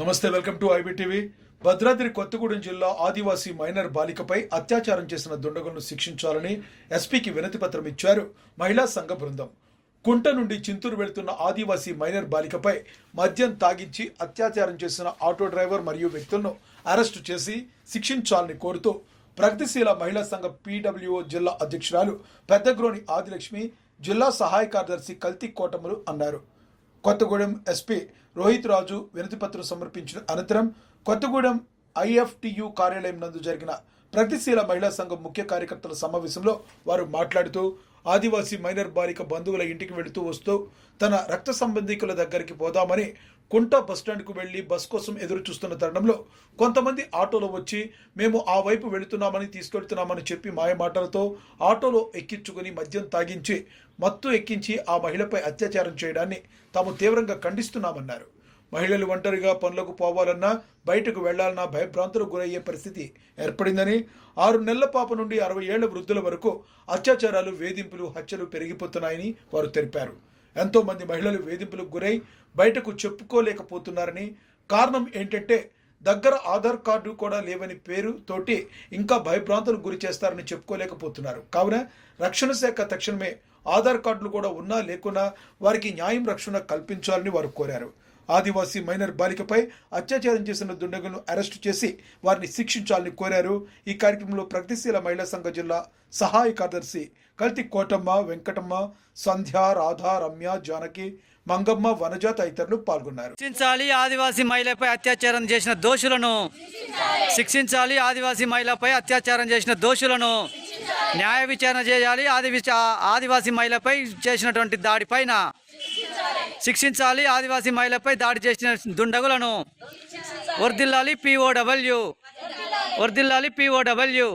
నమస్తే welcome to IBTV. Bhadradri Kothagudem జిల్లా ఆదివాసీ minor బాలికపై అత్యాచారం చేసిన దుండగులను శిక్షించాలని ఎస్పీకి వినతి పత్రం ఇచ్చారు మహిళా సంఘ బృందం. కుంట నుండి చింతూరు వెళ్తున్న ఆదివాసీ మైనర్ బాలికపై మద్యం తాగించి అత్యాచారం చేసిన ఆటో డ్రైవర్ మరియు వ్యక్తులను అరెస్టు చేసి శిక్షించాలని కోరుతూ ప్రగతిశీల మహిళా సంఘ పీడబ్ల్యూఓ జిల్లా అధ్యక్షురాలు పెద్దగ్రోని ఆదిలక్ష్మి జిల్లా సహాయ కార్యదర్శి కల్తీ కోటములు అన్నారు. కొత్తగూడెం ఎస్పీ రోహిత్ రాజు వినతిపత్రం సమర్పించిన అనంతరం కొత్తగూడెం ఐఎఫ్టియు కార్యాలయం నందు జరిగిన ప్రతిశీల మహిళా సంఘం ముఖ్య కార్యకర్తల సమావేశంలో వారు మాట్లాడుతూ ఆదివాసీ మైనర్ బాలిక బంధువుల ఇంటికి వెళుతూ వస్తూ తన రక్త సంబంధికుల దగ్గరికి పోదామని కుంట బస్టాండ్కు వెళ్ళి బస్ కోసం ఎదురు చూస్తున్న తరుణంలో కొంతమంది ఆటోలో వచ్చి మేము ఆ వైపు వెళుతున్నామని తీసుకెళ్తున్నామని చెప్పి మాయమాటలతో ఆటోలో ఎక్కించుకుని మద్యం తాగించి మత్తు ఎక్కించి ఆ మహిళపై అత్యాచారం చేయడాన్ని తాము తీవ్రంగా ఖండిస్తున్నామన్నారు. మహిళలు ఒంటరిగా పనులకు పోవాలన్నా బయటకు వెళ్ళాలన్నా భయభ్రాంతులకు గురయ్యే పరిస్థితి ఏర్పడిందని ఆరు నెలల పాప నుండి అరవై ఏళ్ళ వృద్ధుల వరకు అత్యాచారాలు వేధింపులు హత్యలు పెరిగిపోతున్నాయని వారు తెలిపారు. ఎంతో మంది మహిళలు వేధింపులకు గురై బయటకు చెప్పుకోలేకపోతున్నారని కారణం ఏంటంటే దగ్గర ఆధార్ కార్డు కూడా లేవని పేరు తోటి ఇంకా భయభ్రాంతులకు గురి చేస్తారని చెప్పుకోలేకపోతున్నారు. కావున రక్షణ శాఖ తక్షణమే ఆధార్ కార్డులు కూడా ఉన్నా లేకున్నా వారికి న్యాయం రక్షణ కల్పించాలని వారు కోరారు. ఆదివాసీ మైనర్ బాలికపై అత్యాచారం చేసిన దుండగులను అరెస్టు చేసి వారిని శిక్షించాలని కోరారు. ఈ కార్యక్రమంలో ప్రగతిశీల మహిళా సంఘ జిల్లా సహాయ కార్యదర్శి కల్తి కోటమ్మ వెంకటమ్మ సంధ్య రాధ రమ్య జానకి మంగమ్మ వనజ తదితరులు పాల్గొన్నారు. శిక్షించాలి. ఆదివాసీ మహిళపై అత్యాచారం చేసిన దోషులను శిక్షించాలి. ఆదివాసీ మహిళపై అత్యాచారం చేసిన దోషులను న్యాయ విచారణ చేయాలి. ఆది ఆదివాసీ మహిళపై చేసినటువంటి దాడిపైన శిక్షించాలి. ఆదివాసీ మహిళపై దాడి చేసిన దుండగులను వర్దిల్లాలి పిఓడబ్ల్యూ వర్దిల్లాలి పిఓడబ్ల్యూ